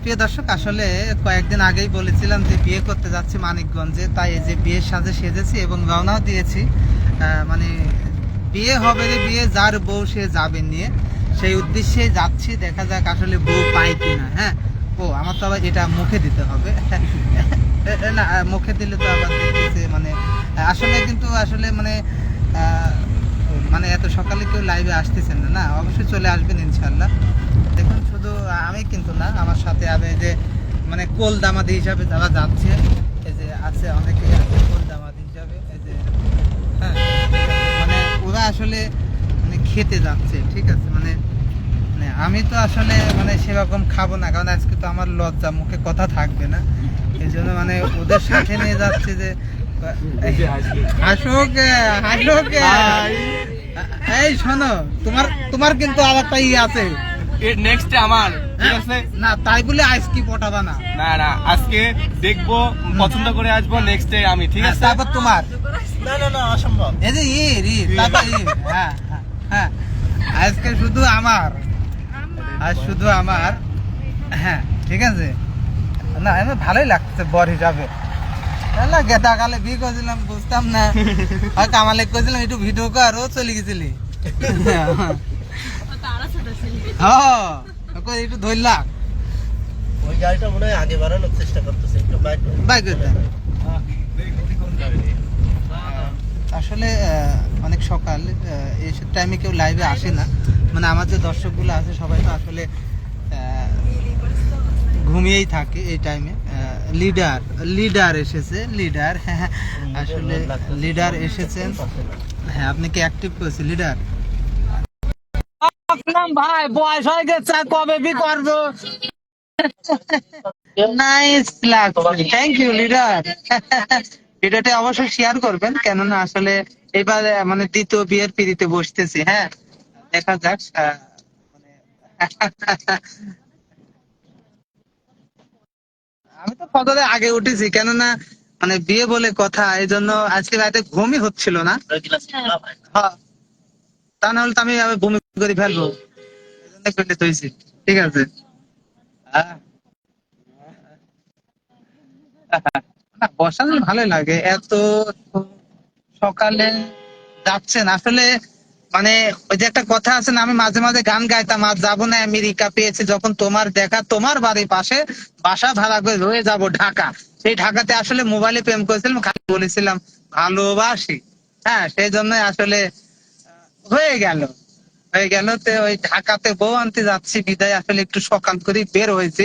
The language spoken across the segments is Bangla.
প্রিয় দর্শক, আসলে কয়েকদিন আগেই বলেছিলাম যে বিয়ে করতে যাচ্ছি মানিকগঞ্জে, তাই এই যে বিয়ের সাজে সেজেছি এবং রওনাও দিয়েছি। মানে বিয়ে হবে রে, বিয়ে যার বউ সে যাবে নিয়ে। সেই উদ্দেশ্যে যাচ্ছি, দেখা যাক আসলে বউ পাই কিনা হ্যাঁ? ও, আমার তো আবার এটা মুখে দিতে হবে। না, মুখে দিলে তো আবার দেখতেছে মানে আসলে কিন্তু আসলে মানে মানে এত সকালে কেউ লাইভে আসতেছেন না না? অবশ্যই চলে আসবেন ইনশাল্লাহ দেখুন শুধু আমি কিন্তু না আমার সাথে আমি যে মানে কোল দামাদি হিসাবে যারা যাচ্ছে এই যে আছে অনেকে আছে কোল দামাদি হিসাবে এই যে হ্যাঁ মানে ওরা আসলে মানে খেতে যাচ্ছে ঠিক আছে মানে মানে আমি তো আসলে মানে সেরকম খাব না কারণ আজকে তো আমার লজ্জা মুখে কথা থাকবে না এই জন্য মানে ওদের সাথে নিয়ে যাচ্ছে যে হাসুক হাসুক এই শোনো তোমার তোমার কিন্তু আর একটা ই আছে এর নেক্সট আমার ঠিক আছে? না তাই বলে আইস কি পটাবা না। না না আজকে দেখব পছন্দ করে আসব নেক্সট ডে আমি ঠিক আছে? তারপর তোমার। না না না অসম্ভব। এই যে ই রি তারপর ই হ্যাঁ হ্যাঁ, হ্যাঁ। আজকে শুধু আমার। আজ শুধু আমার। হ্যাঁ ঠিক আছে? না এমনি ভালোই লাগছে বর হিসাবে। না গেদা কালে বিয়ে করেছিলাম বুঝতাম না। আর কামালে করেছিলাম একটু ভিডিও কর ও চলে গেছিলি। হ্যাঁ একটু ধরলাম ওই গাড়িটা মনে হয় আগে বাড়ানোর চেষ্টা করতেছে একটু বাইক বাইক আসলে অনেক সকাল এইসব টাইমে কেউ লাইভে আসে না। মানে আমার যে দর্শকগুলো আছে সবাই তো আসলে ঘুমিয়েই থাকে এই টাইমে লিডার লিডার এসেছে লিডার হ্যাঁ আসলে লিডার এসেছেন। হ্যাঁ আপনি কি অ্যাক্টিভ করেছে লিডার ভাই বয়স হয়ে গেছে কবে বি করব? নাইস লাগছে। থ্যাংক ইউ লিডার ভিডিওটা অবশ্যই শেয়ার করবেন কেননা আসলে এবার মানে দ্বিতীয় বিয়ের পিড়িতে বসতেছি হ্যাঁ? দেখা যাক মানে আমি তো ফটোতে আগে উঠেছি কেননা মানে বিয়ে বলে কথা এই জন্য আজকে রাতে ঘুমই হচ্ছিল না। হ্যাঁ। তা না হলে তো আমি বমি করে ফেলব। ঠিক আছে? না ভালোই লাগে। এত সকালে যাচ্ছেন আসলে মানে ওই যে একটা কথা আছে না, আমি মাঝে মাঝে গান গাইতাম আজ যাব না, আমেরিকা পেয়েছে, যখন তোমার দেখা, তোমার বাড়ির পাশে বাসা ভাড়া করে রয়ে যাব ঢাকা। সেই ঢাকাতে আসলে মোবাইলে প্রেম করেছিলাম, খালি বলেছিলাম, ভালোবাসি। হ্যাঁ সেই জন্য আসলে হয়ে গেল। হয়ে গেল তো ওই ঢাকাতে বউ আনতে যাচ্ছি, বিদায় আসলে একটু সকাল করে বের হয়েছি।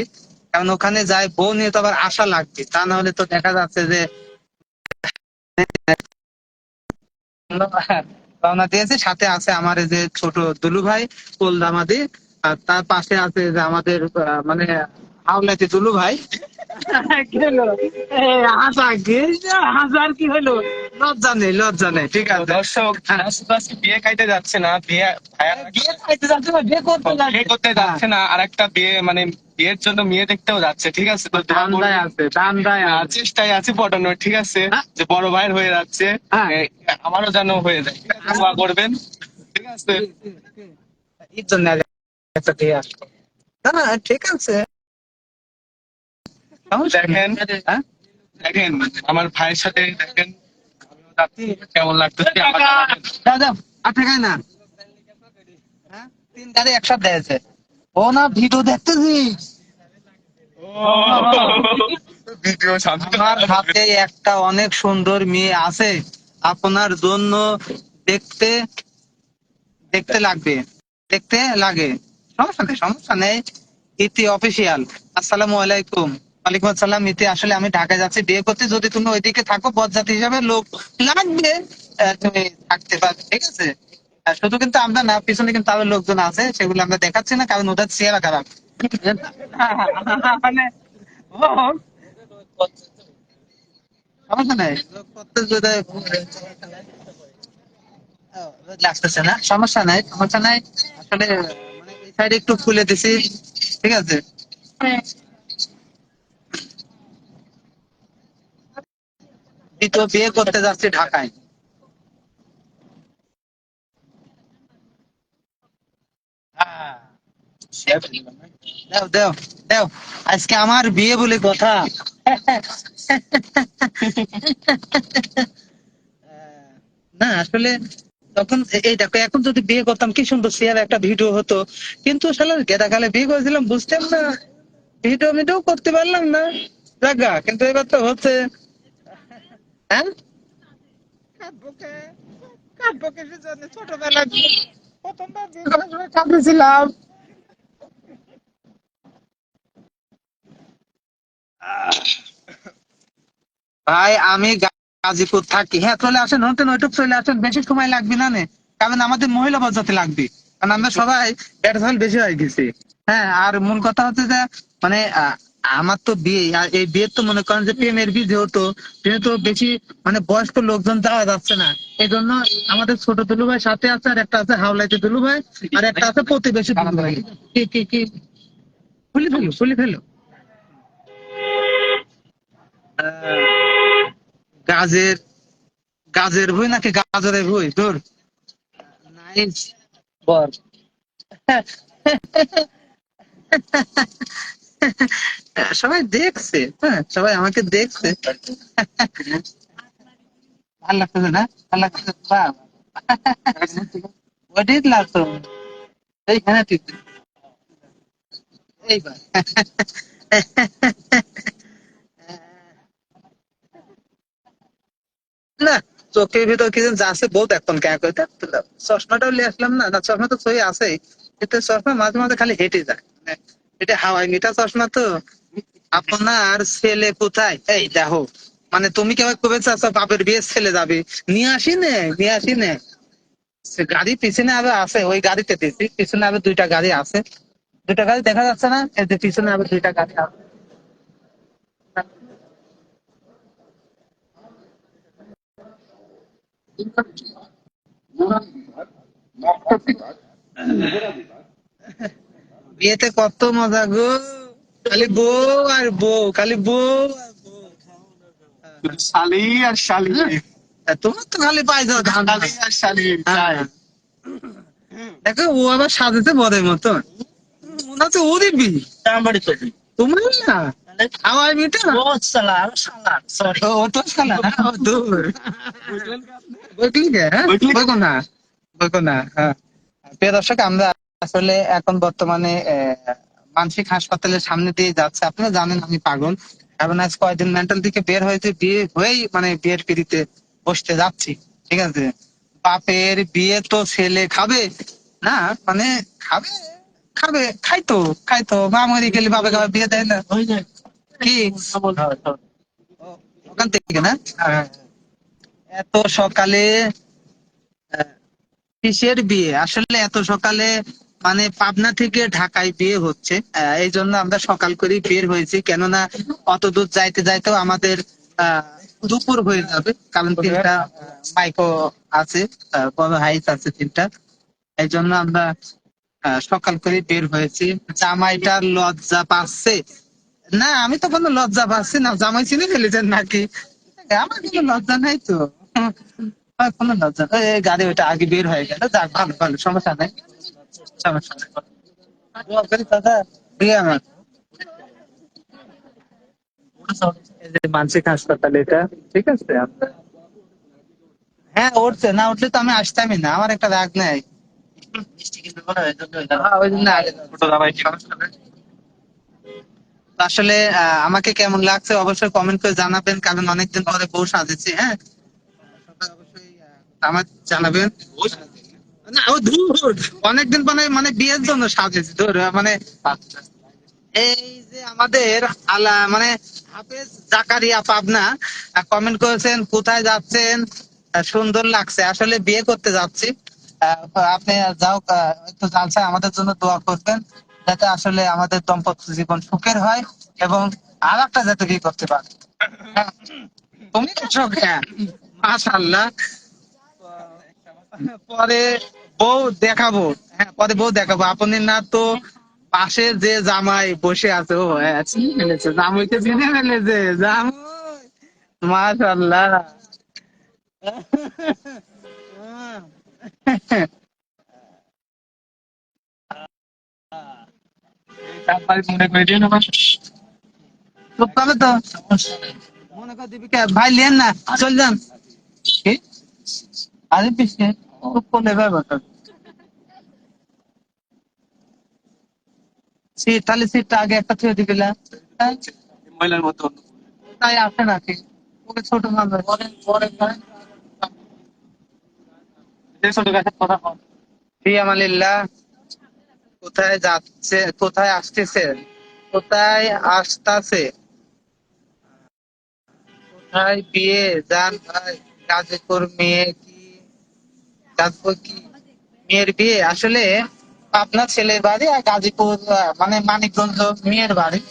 কারণ ওখানে যাই বউ নিয়ে তো আবার আশা লাগবে, তা না হলে তো দেখা যাচ্ছে যে রওনা দিয়েছে, সাথে আছে আমার যে ছোট দুলু ভাই, কোলদামাদি, আর তার পাশে আছে যে আমাদের মানে হাওলাতে দুলু ভাই। হাসা কি? হাসার কি হলো লজ্জা নেই লজ্জা নেই ঠিক আছে। দর্শক বিয়ে খাইতে যাচ্ছে না বিয়ে বিয়ে খাইতে যাচ্ছে না বিয়ে করতে বিয়ে করতে যাচ্ছে না আর একটা বিয়ে মানে বিয়ের জন্য মেয়ে দেখতেও যাচ্ছে ঠিক আছে? তো চেষ্টায় পটানোর ঠিক আছে? হ্যাঁ। যে বড় ভাইয়ের হয়ে যাচ্ছে হ্যাঁ। আমারও যেন হয়ে যায়। ঠিক আছে? দোয়া করবেন ঠিক আছে? ঈদ জন্য একটা দিয়ে আসব না না ঠিক আছে। দেখেন হ্যাঁ? দেখেন আমার ভাইয়ের সাথে দেখেন কেমন লাগতেছে ঠেকায় না। হ্যাঁ? তিন একসাথে দিয়েছে ও না ভিডিও দেখতেছি। ভিডিও আমার হাতে একটা অনেক সুন্দর মেয়ে আছে। আপনার জন্য দেখতে দেখতে লাগবে। দেখতে লাগে। সমস্যা নেই সমস্যা নেই। ইতি অফিসিয়াল আসসালামু আলাইকুম। ওয়ালাইকুম আসসালাম ইতি আসলে আমি ঢাকায় যাচ্ছি বিয়ে করতে। যদি তুমি ওইদিকে থাকো বরযাত্রী হিসাবে লোক লাগবে তুমি থাকতে পারবে, ঠিক আছে? শুধু কিন্তু আমরা না, পিছনে কিন্তু আরও লোকজন আছে, সেগুলো আমরা দেখাচ্ছি না, কারণ ওদের চেহারা খারাপ। মানে সমস্যা নাই। লাগতেছে না, সমস্যা নাই। সমস্যা নাই, আসলে মানে একটু খুলে দিছি, ঠিক আছে? তো বিয়ে করতে যাচ্ছি ঢাকায়। হ্যাঁ। আজকে আমার বিয়ে বলে কথা। না, আসলে তখন এই দেখো, এখন যদি বিয়ে করতাম, কি সুন্দর শেয়ার একটা ভিডিও হতো। কিন্তু শালার গেদা কালে বিয়ে করেছিলাম, বুঝতাম না। ভিডিও মিডিও করতে পারলাম না। জাগা কিন্তু এবার তো হচ্ছে হ্যাঁ? কাব্যকে কাব্যকে সেজন্য ছোটবেলায় প্রথমবার বিয়ে করার ভাই আমি গাজীপুর থাকি। হ্যাঁ চলে আসেন নতুন ওইটুক চলে আসেন। বেশি সময় লাগবে না নে? কারণ আমাদের মহিলা বাজাতে লাগবে। কারণ আমরা সবাই বেশি হয়ে গেছি। হ্যাঁ আর মূল কথা হচ্ছে যে মানে আমার তো বিয়ে, আর এই বিয়ে তো মনে করেন যে প্রেমের বিয়ে যেহেতু যেহেতু বেশি মানে বয়স্ক লোকজন যাওয়া যাচ্ছে না এই জন্য আমাদের ছোট দুলু ভাই সাথে আছে, আর একটা আছে হাওলাইতে দুলু ভাই, আর একটা আছে প্রতিবেশী দুলু ভাই। কি কি কি? খুলে ফেলো খুলে ফেলো। গাজের গাজের বই নাকি গাজরের বই তোর নাইস। বল। সবাই দেখছে হ্যাঁ সবাই আমাকে দেখছে। না? লাগতো এইখানে ঠিক। না, চোখের ভিতর কি যাচ্ছে বহুত এখন কে করে। চশমাটাও নিয়ে আসলাম না। না, চশমা তো সই আছেই। কিন্তু চশমা মাঝে মাঝে খালি হেঁটে যায়। মানে এটা হাওয়াই মিটা চশমা তো। আপনার ছেলে কোথায়? এই দেখো মানে তুমি কেউ কবে চাচ্ছ বাপের বিয়ে ছেলে যাবে? নিয়ে আসি নে নিয়ে আসি নে গাড়ি পিছনে আবার আছে, ওই গাড়িতে দিয়েছি পিছনে আবার দুইটা গাড়ি আছে। দুইটা গাড়ি দেখা যাচ্ছে না? এই যে পিছনে আবার দুইটা গাড়ি আছে। বিয়েতে কত মজা গো। খালি বউ আর বউ খালি বউ শালি আর শালি। তা তোমার তো খালি পাই যাও শালি আর শালি। দেখো ও আবার সাজেছে বদের মতন। মনে হচ্ছে ওরই বি আমার তো তোমার না? আমার বিটা না? ও সালা সালা সরি ও তো খালা না ও দূর। বইকলি কে না বইকো না হ্যাঁ। প্রিয় দর্শক আমরা আসলে এখন বর্তমানে আহ, মানসিক হাসপাতালের সামনে দিয়ে যাচ্ছে। আপনারা জানেন আমি পাগল। কারণ আজ কয়েকদিন মেন্টাল থেকে বের হয়েছে বিয়ে হয়েই মানে বিয়ের পিড়িতে বসতে যাচ্ছি। ঠিক আছে? বাপের বিয়ে তো ছেলে খাবে। না মানে খাবে খাবে খাইতো খাইতো মা মরে গেলে বাবা খাবে বিয়ে দেয় না। কি? ওখান থেকে না? এত সকালে কিসের বিয়ে? আসলে এত সকালে মানে পাবনা থেকে ঢাকায় বিয়ে হচ্ছে। এই জন্য আমরা সকাল করে বের হয়েছি। কেননা অত দূর যাইতে যাইতেও আমাদের দুপুর হয়ে যাবে। কারণ তিনটা, মাইকো আছে বড় হাইস আছে তিনটা। এই জন্য আমরা সকাল করে বের হয়েছি। জামাইটার লজ্জা পাচ্ছে? না, আমি তো কোনো লজ্জা পাচ্ছি না। জামাই চিনে ফেলেছেন নাকি? আমার কোনো লজ্জা নাই তো। কোনো লজ্জা গাড়ি ওটা আগে বের হয়ে গেল। যাক, ভালো ভালো, সমস্যা নাই। মানসিক হাসপাতাল এটা? ঠিক আছে হ্যাঁ উঠছে। না উঠলে তো আমি আসতামই না। আমার একটা রাগ নেই। হয় আসলে আমাকে কেমন লাগছে অবশ্যই কমেন্ট করে জানাবেন কারণ অনেকদিন পরে বউ সাজেছি হ্যাঁ? অবশ্যই আমার জানাবেন। অনেকদিন পরে মানে বিয়ের জন্য সাজেছি, ধর মানে এই যে আমাদের আলা মানে হাফেজ জাকারিয়া পাবনা কমেন্ট করেছেন, কোথায় যাচ্ছেন? সুন্দর লাগছে। আসলে বিয়ে করতে যাচ্ছি। আপনি যাও একটু জালসায় আমাদের জন্য দোয়া করবেন, যাতে আসলে আমাদের দাম্পত্য জীবন সুখের হয় এবং আর একটা যাতে বিয়ে করতে পারে। হ্যাঁ। তুমি তো সুখে মাশাল্লাহ পরে বউ দেখাবো। হ্যাঁ পরে বউ দেখাবো। আপনি না তো পাশে যে জামাই বসে আছে ও হ্যাঁ, চিনে ফেলেছে। মাশাল্লাহ ভাই লিয়েন না চল যান। আরে ও কোলে ব্যাপারটা সিট তাহলে সিটটা আগে একটা থুয়ে দিবি না? মহিলার মতো। তাই আসে নাকি ওকে ছোট গাছের কথা। কোথায় যাচ্ছে কোথায় আসতেছে? কোথায় আসতাছে? কোথায় বিয়ে যান ভাই মেয়ে কি? মেয়ের বিয়ে? আসলে পাবনা ছেলের বাড়ি আর গাজীপুর মানে মানিকগঞ্জ মেয়ের বাড়ি।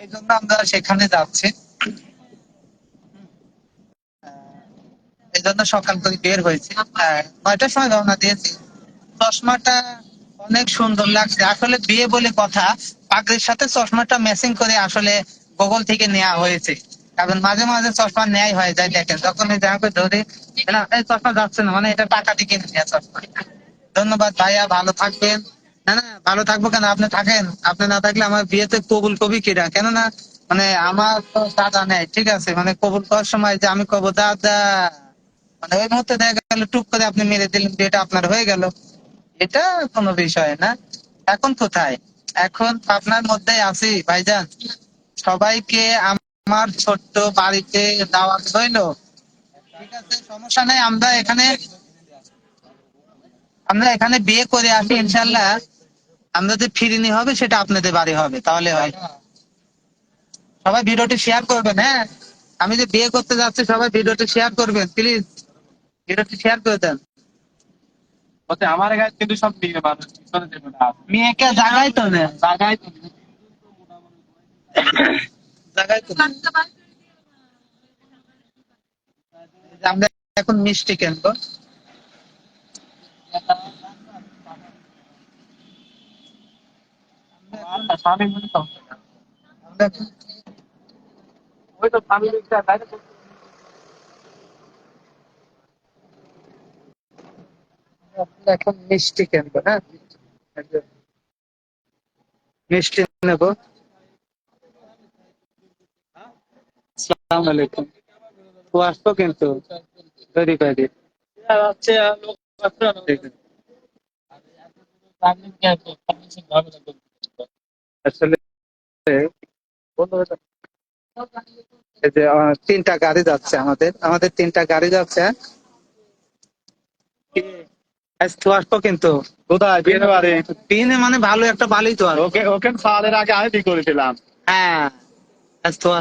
এই জন্য আমরা সেখানে যাচ্ছি। এই জন্য সকাল করে বের হয়েছে। হ্যাঁ, নয়টার সময় রওনা দিয়েছি। চশমাটা অনেক সুন্দর লাগছে। আসলে বিয়ে বলে কথা পাগড়ির সাথে চশমাটা ম্যাচিং করে আসলে গুগল থেকে নেওয়া হয়েছে। কারণ মাঝে মাঝে চশমা নেয় হয়ে যায় দেখেন। যখন এই জামাকে ধরে চশমা যাচ্ছে না মানে এটা টাকা দিয়ে কিনে নেওয়া চশমা। ধন্যবাদ ভাইয়া, ভালো থাকবেন। না না, ভালো থাকব কেন? আপনি থাকেন। আপনি না থাকলে আমার বিয়েতে কবুল কবি কিরা কেননা মানে আমার তো দাদা নেই, ঠিক আছে? মানে কবুল করার সময় যে আমি কব দাদা মানে ওই মুহূর্তে দেখা গেল, টুক করে আপনি মেরে দিলেন, বিয়েটা আপনার হয়ে গেল। এটা কোনো বিষয় না। এখন কোথায়? এখন আপনার মধ্যে আছি, ভাইজান। সবাইকে আমার ছোট্ট বাড়িতে দাওয়াত হইল ঠিক আছে, সমস্যা নেই, আমরা এখানে আমরা এখানে বিয়ে করে আসি ইনশাল্লাহ আমরা যে ফিরিনি হবে সেটা আপনাদের বাড়ি হবে তাহলে হয়। সবাই ভিডিওটি শেয়ার করবেন হ্যাঁ? আমি যে বিয়ে করতে যাচ্ছি সবাই ভিডিওটি শেয়ার করবেন প্লিজ ভিডিওটি শেয়ার করে দেন। ওতে আমার গায়ে কিন্তু সব মেয়ে মানুষ পিছনে দেবে না মেয়েকে জাগাই তো না। জায়গায় তো জাগাই তো আমরা এখন মিষ্টি কিনবো আমার স্বামী মনে তো আমরা এখন- এখন মিষ্টি কিনবো হ্যাঁ মিষ্টি নেব সালাম আলাইকুম আসব কিন্তু রেডি করে। আসলে যে তিনটা গাড়ি যাচ্ছে আমাদের। আমাদের তিনটা গাড়ি যাচ্ছে। হ্যাঁ? আসব কিন্তু। কোথায়? বিয়ে বাড়ি? মানে ভালো একটা বালি তো ওকে ওকে আগে আমি করেছিলাম। হ্যাঁ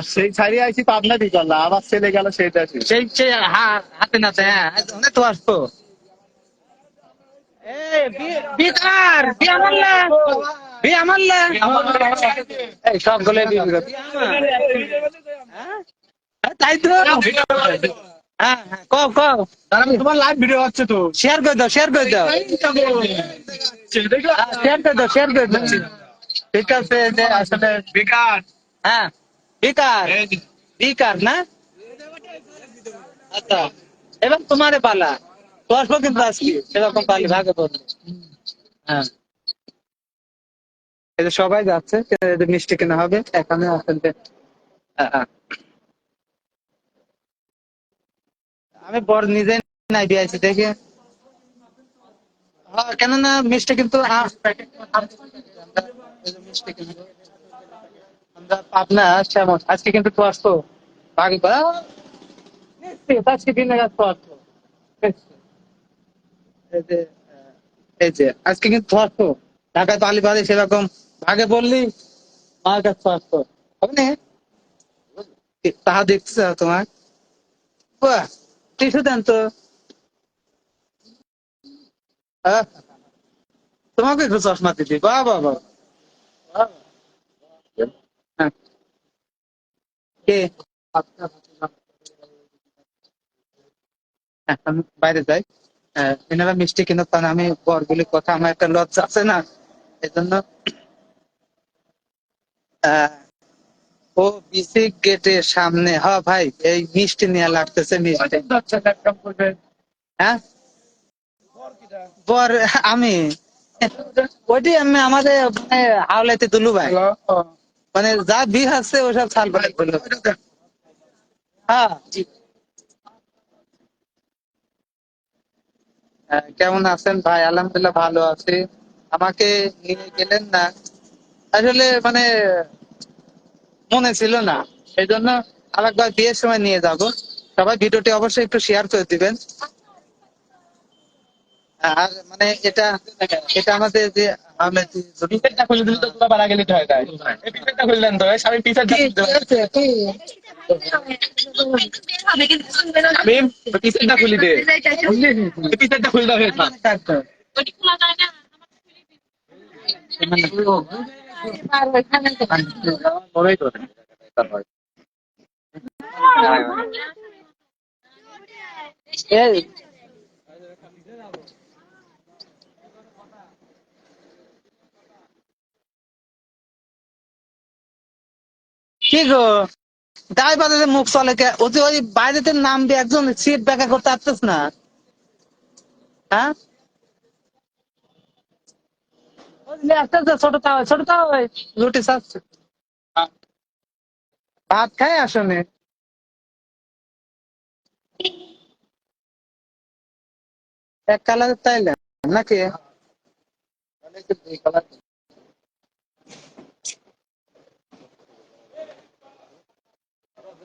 সেই ছাড়িয়ে আইছি পাবনা বিয়ে করলাম। আবার ছেলে গেল সেইটা সেই সেই হা- হাতে নাতে হ্যাঁ আজ তো আসব। বিকার বিয়ে মারলে বিয়ে মারলে এই সবগুলো। হ্যাঁ? হ্যাঁ, তাই তো। হ্যাঁ হ্যাঁ কও কও। তোমার লাইভ ভিডিও হচ্ছে তো। শেয়ার করে দাও শেয়ার করে দাও। শেয়ার করে দাও শেয়ার করে দাও। ঠিক আছে যে আসলে বেকার। হ্যাঁ বিকার। বিকার না? আচ্ছা এবার তোমারে পালা। কিন্তু আজকে সেরকম পালি ভাগে হ্যাঁ। এই যে সবাই যাচ্ছে মিষ্টি কেনা হবে এখানে আসলে হ্যাঁ, হ্যাঁ। আমি বর নিজে নাই দিয়েছি দেখে। হ্যাঁ কেননা মিষ্টি কিন্তু আমরা। পাবনা শ্যামল আজকে কিন্তু তো আসতো। ভাগে আজকে দিনে গাছ আসতো। আজকে কিন্তু আসতো ঢাকায় তো আলিবাড়ি সেরকম। ভাগে বললি আমার কাছে আসতো হবে? তাহা দেখতেছ তোমার বাহ টিসু দেন তো। তোমাকে একটু চশমা দিদি বা বাহ বাহ। হ্যাঁ। কে? হ্যাঁ, বাইরে যাই। এনারা মিষ্টি কিনে পান আমি বরগুলি কথা আমার একটা লজ্জা আছে না এই জন্য আহ, ও বিসি গেটের সামনে হ ভাই এই মিষ্টি নিয়ে লাগতেছে মিষ্টি। হ্যাঁ? বর আমি ওইটি আমি আমাদের মানে হাওলাইতে দুলু ভাই। মানে যা বিয়ে আছে ওসব পালাই করল হ্যাঁ। কেমন আছেন ভাই? আলহামদুলিল্লাহ ভালো আছি। আমাকে নিয়ে গেলেন না। আসলে মানে মনে ছিল না। সেই জন্য আরেকবার বিয়ের সময় নিয়ে যাব। সবাই ভিডিওটি অবশ্যই একটু শেয়ার করে দিবেন। আর মানে এটা এটা আমাদের যে পিসেরটা খুলে দিলে তো তোরা বাড়া গেলে হয় তাই এই পিসেরটা খুললেন তো? কি? আমি পিসেরটা খুলি দে এই পিসেরটা খুলে দাও হয়েছে বড়ই করে তারপর এই কি গো? ড্রাইভারের মুখ চলে কে? ওই ওই বাইরেতে নামবে একজন সিট ব্যাকা করতে পারতেছ না? হ্যাঁ? ছোটটা ওই ছোটটা ওই রুটি চাচ্ছে ভাত খাই আসনে এক কালারের তাইলে, নাকি?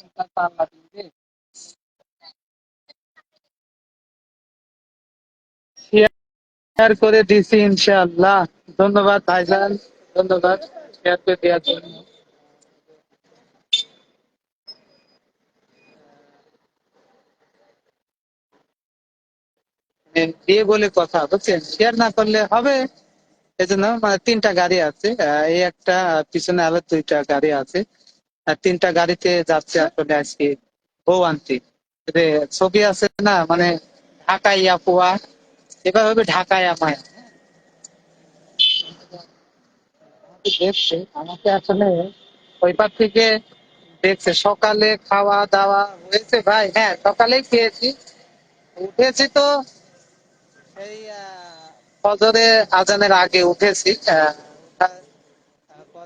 আর শেয়ার করে দিছি, ইনশাআল্লাহ। ধন্যবাদ ধন্যবাদ শেয়ার করে দেওয়ার জন্য। দিয়ে বলে কথা, বুঝছেন? শেয়ার না করলে হবে। এই জন্য মানে তিনটা গাড়ি আছে। এই একটা, পিছনে আরও দুইটা গাড়ি আছে। তিনটা গাড়িতে যাচ্ছে আসলে আজকে বউ আনতে ছবি আছে না মানে ঢাকাইয়া পোয়া এবার হবে ঢাকাইয়া মায়া দেখছে, আমাকে আসলে ওই পার থেকে দেখছে, সকালে খাওয়া দাওয়া হয়েছে ভাই হ্যাঁ সকালেই খেয়েছি। উঠেছি তো, এই ফজরে আজানের আগে উঠেছি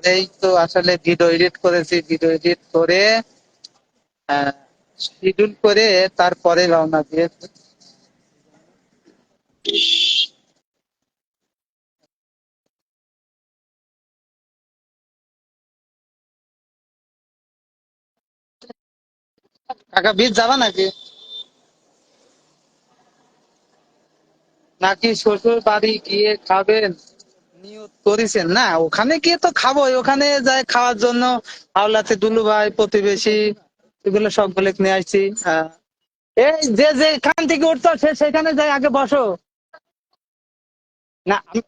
পরেই তো আসলে ভিডিও এডিট করেছি ভিডিও এডিট করে শিডিউল করে তারপরে রওনা দিয়েছি। কাকা বীজ যাবা নাকি? নাকি শ্বশুর বাড়ি গিয়ে খাবেন? নিয়ত করেছেন। না, ওখানে গিয়ে তো খাবোই। ওখানে যাই খাওয়ার জন্য হাওলাতে দুলু ভাই প্রতিবেশী, এগুলো সবগুলো নিয়ে আসছি। এই যে যেখান থেকে উঠতো সে সেখানে যাই, আগে বসো। না, আমি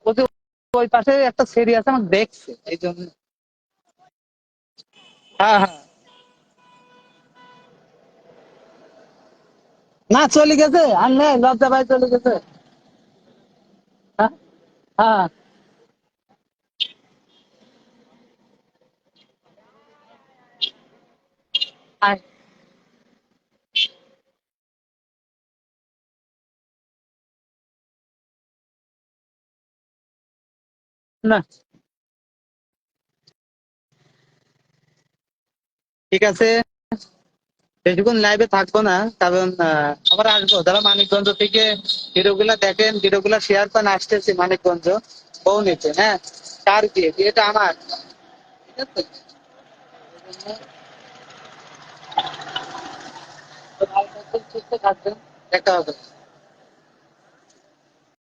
ওই পাশে একটা সেরি আছে আমার দেখছে, এই জন্য। হ্যাঁ হ্যাঁ। না, চলে গেছে। আর নেই, লজ্জা ভাই চলে গেছে। হ্যাঁ হ্যাঁ। না। ঠিক আছে। বেশিক্ষণ লাইভে থাকব না, কারণ আবার আসব। যারা মানিকগঞ্জ থেকে ভিডিওগুলা দেখেন, ভিডিওগুলা শেয়ার করেন আসতেছি মানিকগঞ্জ। বউ নিতে হ্যাঁ? কার বিয়ে? এটা আমার। ঠিক আছে? এই জন্য তো ভালো থাকবেন,